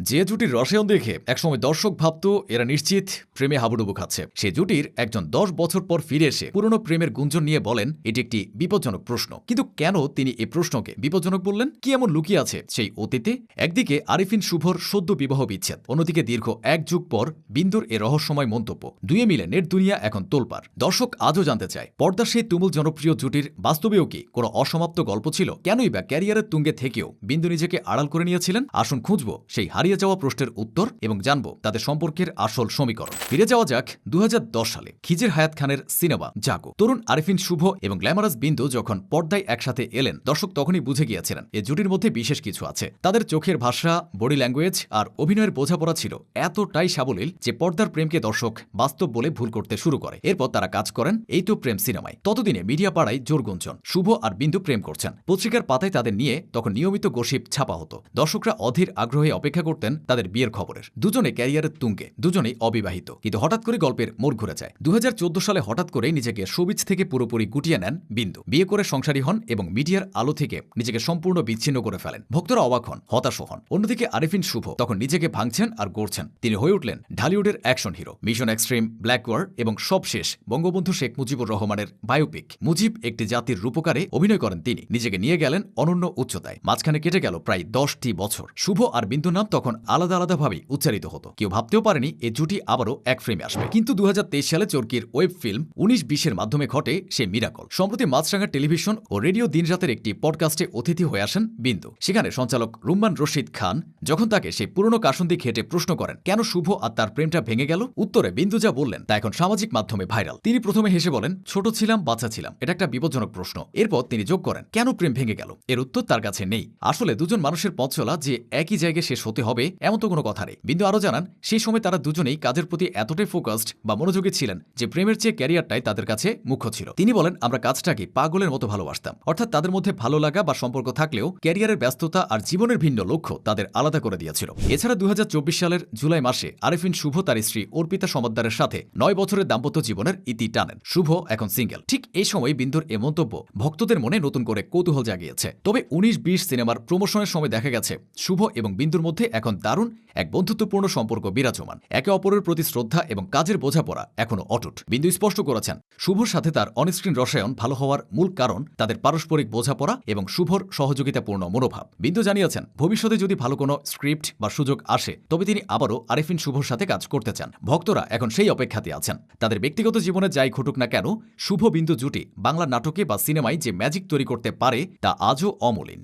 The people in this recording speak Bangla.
যে জুটির রসায়ন দেখে একসময় দর্শক ভাবত, এরা নিশ্চিত প্রেমে হাবুডুবু খাচ্ছে। সে জুটির একজন দশ বছর পর ফিরে এসে পুরনো প্রেমের গুঞ্জন নিয়ে বলেন, এটি একটি বিপজ্জনক প্রশ্ন। কিন্তু কেন তিনি এ প্রশ্নকে বিপজ্জনক বললেন? কি এমন লুকিয়ে আছে? সেই অতীতে? একদিকে আরিফিন শুভর সদ্য বিবাহ বিচ্ছেদ, অন্যদিকে দীর্ঘ এক যুগ পর বিন্দুর এ রহস্যময় মন্তব্য। দুয়ে মিলে নেট দুনিয়া এখন তোলপার দর্শক আজও জানতে চায়, পর্দা সেই তুমুল জনপ্রিয় জুটির বাস্তবেও কি কোনো অসমাপ্ত গল্প ছিল? কেনই বা ক্যারিয়ারের তুঙ্গে থেকেও বিন্দু নিজেকে আড়াল করে নিয়েছিলেন? আসুন খুঁজব সেই হারিয়ে যাওয়া প্রশ্নের উত্তর এবং জানব তাদের সম্পর্কের আসল সমীকরণ। ফিরে যাওয়া যাক দু হাজার দশ সালে খিজির হায়াত খানের সিনেমা জাগো। তরুণ আরিফিন শুভ এবং গ্ল্যামারাস বিন্দু যখন পর্দায় একসাথে এলেন, দর্শক তখনই বুঝে গিয়েছিলেন, এ জুটির মধ্যে বিশেষ কিছু আছে। তাদের চোখের ভাষা, বডি ল্যাঙ্গুয়েজ আর অভিনয়ের বোঝাপড়া ছিল এতটাই সাবলীল যে পর্দার প্রেমকে দর্শক বাস্তব বলে ভুল করতে শুরু করে। এরপর তারা কাজ করেন এই তো প্রেম সিনেমায়। ততদিনে মিডিয়া পাড়ায় জোর গুঞ্জন, শুভ আর বিন্দু প্রেম করছেন। পত্রিকার পাতায় তাদের নিয়ে তখন নিয়মিত গসিপ ছাপা হতো। দর্শকরা অধীর আগ্রহে অপেক্ষা করতেন তাদের বিয়ের খবরের। দুজনে ক্যারিয়ারের তুঙ্গে, দুজনেই অবিবাহিত। কিন্তু হঠাৎ করে গল্পের মোড় ঘুরে যায়। দু সালে হঠাৎ করে নিজেকে সবিজ থেকে পুরোপুরি গুটিয়ে নেন বিন্দু। বিয়ে করে সংসারী হন এবং মিডিয়ার আলো থেকে নিজেকে সম্পূর্ণ বিচ্ছিন্ন করে ফেলেন। ভক্তরা অবাক হন হতাশ হন। অন্যদিকে আরিফিন শুভ তখন নিজেকে ভাঙছেন আর গড়ছেন। তিনি হয়ে উঠলেন ঢালিউডের action hero. Mission Extreme, Black War এবং সবশেষ বঙ্গবন্ধু শেখ মুজিবুর রহমানের বায়োপিক। মুজিব একটি জাতির রূপকারে অভিনয় করেন তিনি। নিজেকে নিয়ে গেলেন অনন্য উচ্চতায়। মাঝখানে কেটে গেল প্রায় দশটি বছর। শুভ আর বিন্দু নাম তখন আলাদা আলাদাভাবেই উচ্চারিত হতো। কেউ ভাবতেও পারেনি এই জুটি আবারও এক ফ্রেমে আসবে। কিন্তু দু হাজার তেইশ সালে চরকির ওয়েব ফিল্ম উনিশ বিশের মাধ্যমে ঘটে সে মিরাকল। সম্প্রতি মাছরাঙ্গা টেলিভিশন ও রেডিও দিনরাতের একটি পডকাস্টে অতিথি হয়ে আসেন বিন্দু। সেখানে সঞ্চালক রুম্মান রশিদ খান যখন তাকে সেই পুরনো কাসন্দি খেটে প্রশ্ন করেন, কেন শুভ আর তার প্রেমটা ভেঙে গেল? উত্তরে বিন্দু যা বললেন, তা এখন সামাজিক মাধ্যমে ভাইরাল। তিনি প্রথমে হেসে বলেন, ছোট ছিলাম বাচ্চা ছিলাম। এটা একটা বিপজ্জনক প্রশ্ন। এরপর তিনি যোগ করেন, কেন প্রেম ভেঙে গেল? এর উত্তর তার কাছে নেই। আসলে দুজন মানুষের পথ চলা যে একই জায়গায় শেষ হতে হবে এমন তো কোনো কথা নেই। বিন্দু আরও জানান, সেই সময় তারা দুজনেই কাজের প্রতি এতটাই ফোকাসড বা মনোযোগী ছিলেন যে প্রেমের চেয়ে ক্যারিয়ারটাই তাদের কাছে মুখ্য ছিল। তিনি বলেন, আমরা কাজটাকে পাগলের মতো ভালোবাসতাম। অর্থাৎ তাদের মধ্যে ভালো লাগা বা সম্পর্ক থাকলেও ক্যারিয়ারের ব্যস্ততা আর জীবনের ভিন্ন লক্ষ্য তাদের আলাদা করে দিয়েছিল। এছাড়া দু সালের জুলাই মাসে আরিফিন শুভ তার স্ত্রী অর্পিতা সমাদ্দারের সাথে নয় বছরের দাম্পত্য জীবনের ইতি টানেন। শুভ এখন সিঙ্গেল ঠিক এই সময় বিন্দুর এ মন্তব্য ভক্তদের মনে নতুন করে কৌতূহল জাগিয়েছে। তবে উনিশ বিশ সিনেমার প্রমোশনের সময় দেখা গেছে, শুভ এবং বিন্দুর মধ্যে এখন দারুণ এক বন্ধুত্বপূর্ণ সম্পর্ক বিরাজমান। একে অপরের প্রতি শ্রদ্ধা এবং কাজের বোঝাপড়া এখনও অটুট। বিন্দু স্পষ্ট করেছেন, শুভর সাথে তার অনস্ক্রিন রসায়ন ভালো হওয়ার মূল কারণ তাদের পারস্পরিক বোঝাপড়া এবং শুভর সহযোগিতাপূর্ণ মনোভাব। বিন্দু জানিয়েছেন, ভবিষ্যতে যদি ভালো কোনো স্ক্রিপ্ট বা সুযোগ আসে, তবে তিনি আবারও আরিফিন শুভর সাথে কাজ করতে চান। ভক্তরা এখন সেই অপেক্ষাতে আছেন। তাদের ব্যক্তিগত জীবনে যাই ঘটুক না কেন, শুভ বিন্দু জুটি বাংলা নাটকে বা সিনেমায় যে ম্যাজিক তৈরি করতে পারে, তা আজও অমলিন।